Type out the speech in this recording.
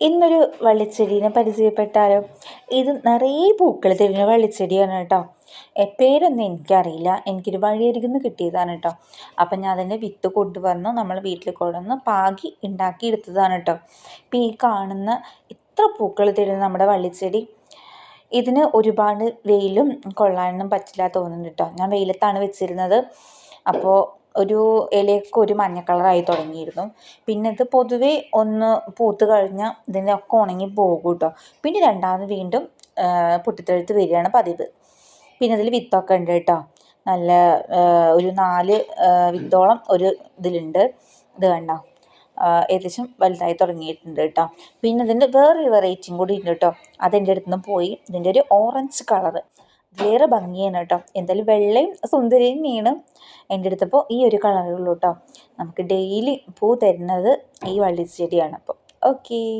ഇന്നൊരു വള്ളിച്ചെടീനെ പരിചയപ്പെട്ടാലോ? ഇത് നിറയെ പൂക്കൾ തരുന്ന വള്ളിച്ചെടിയാണ് കേട്ടോ. പേരൊന്നും എനിക്കറിയില്ല. എനിക്കൊരു വഴിയരികിൽ കിട്ടിയതാണ് കേട്ടോ. അപ്പം ഞാൻ അതിന്റെ വിത്ത് കൊണ്ടുവന്ന്. നമ്മൾ വീട്ടിൽ കൊണ്ടുവന്ന് പാകി ഉണ്ടാക്കി എടുത്തതാണ് കേട്ടോ. ഇപ്പം ഈ കാണുന്ന ഇത്ര പൂക്കൾ തരുന്ന നമ്മുടെ വള്ളിച്ചെടി ഇതിന് ഒരുപാട് വെയിലും കൊള്ളാനൊന്നും പറ്റില്ല തോന്നുന്നുണ്ട് കേട്ടോ. ഞാൻ വെയിലത്താണ് വെച്ചിരുന്നത്. അപ്പോൾ ഒരു ഇലയൊക്കെ ഒരു മഞ്ഞ കളറായി തുടങ്ങിയിരുന്നു. പിന്നെ ഇത് പൊതുവേ ഒന്ന് പൂത്ത് കഴിഞ്ഞാൽ ഇതിന്റെ ഒക്കെ ഉണങ്ങി പോകും കേട്ടോ പിന്നെ രണ്ടാമത് വീണ്ടും പൊട്ടിത്തെഴുത്ത് വരികയാണ് പതിവ്. പിന്നെ ഇതിൽ വിത്തൊക്കെ ഉണ്ട് കേട്ടോ നല്ല ഒരു നാല് വിത്തോളം ഒരു ഇതിലുണ്ട്. ഇത് കണ്ടോ? ഏകദേശം വലുതായി തുടങ്ങിയിട്ടുണ്ട് കേട്ടോ പിന്നെ ഇതിന്റെ വേറൊരു വെറൈറ്റിയും കൂടി ഉണ്ട് കേട്ടോ അതെന്റെ അടുത്ത് നിന്ന് പോയി. ഇതിന്റെ ഒരു ഓറഞ്ച് കളറ് വേറെ ഭംഗിയാണ് കേട്ടോ. എന്തായാലും വെള്ളയും സുന്ദരിയും തന്നെയാണ് എന്റെ അടുത്തപ്പോൾ ഈ ഒരു കളറുള്ളൂ കേട്ടോ. നമുക്ക് ഡെയിലി പൂ തരുന്നത് ഈ വള്ളിച്ചെടിയാണ് അപ്പോൾ. ഓക്കേ